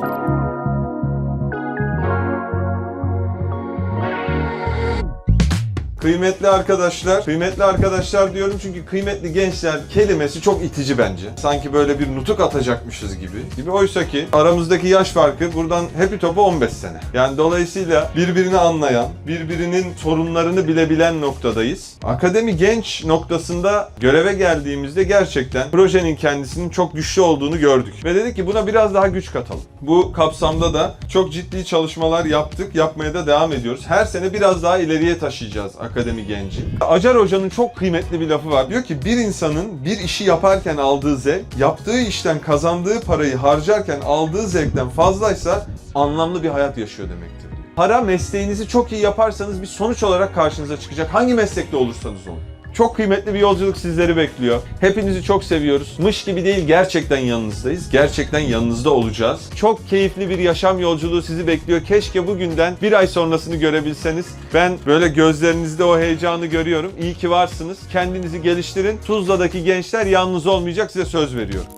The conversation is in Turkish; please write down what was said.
you Kıymetli arkadaşlar, kıymetli arkadaşlar diyorum çünkü kıymetli gençler kelimesi çok itici bence. Sanki böyle bir nutuk atacakmışız gibi. Gibi oysa ki aramızdaki yaş farkı buradan hepi topu 15 sene. Yani dolayısıyla birbirini anlayan, birbirinin sorunlarını bilebilen noktadayız. Akademi genç noktasında göreve geldiğimizde gerçekten projenin kendisinin çok güçlü olduğunu gördük. Ve dedik ki buna biraz daha güç katalım. Bu kapsamda da çok ciddi çalışmalar yaptık, yapmaya da devam ediyoruz. Her sene biraz daha ileriye taşıyacağız akademi genci. Acar Hoca'nın çok kıymetli bir lafı var. Diyor ki bir insanın bir işi yaparken aldığı zevk, yaptığı işten kazandığı parayı harcarken aldığı zevkten fazlaysa anlamlı bir hayat yaşıyor demektir. Para mesleğinizi çok iyi yaparsanız bir sonuç olarak karşınıza çıkacak. Hangi meslekte olursanız olun. Çok kıymetli bir yolculuk sizleri bekliyor. Hepinizi çok seviyoruz. Mış gibi değil gerçekten yanınızdayız. Gerçekten yanınızda olacağız. Çok keyifli bir yaşam yolculuğu sizi bekliyor. Keşke bugünden bir ay sonrasını görebilseniz. Ben böyle gözlerinizde o heyecanı görüyorum. İyi ki varsınız. Kendinizi geliştirin. Tuzla'daki gençler yalnız olmayacak size söz veriyorum.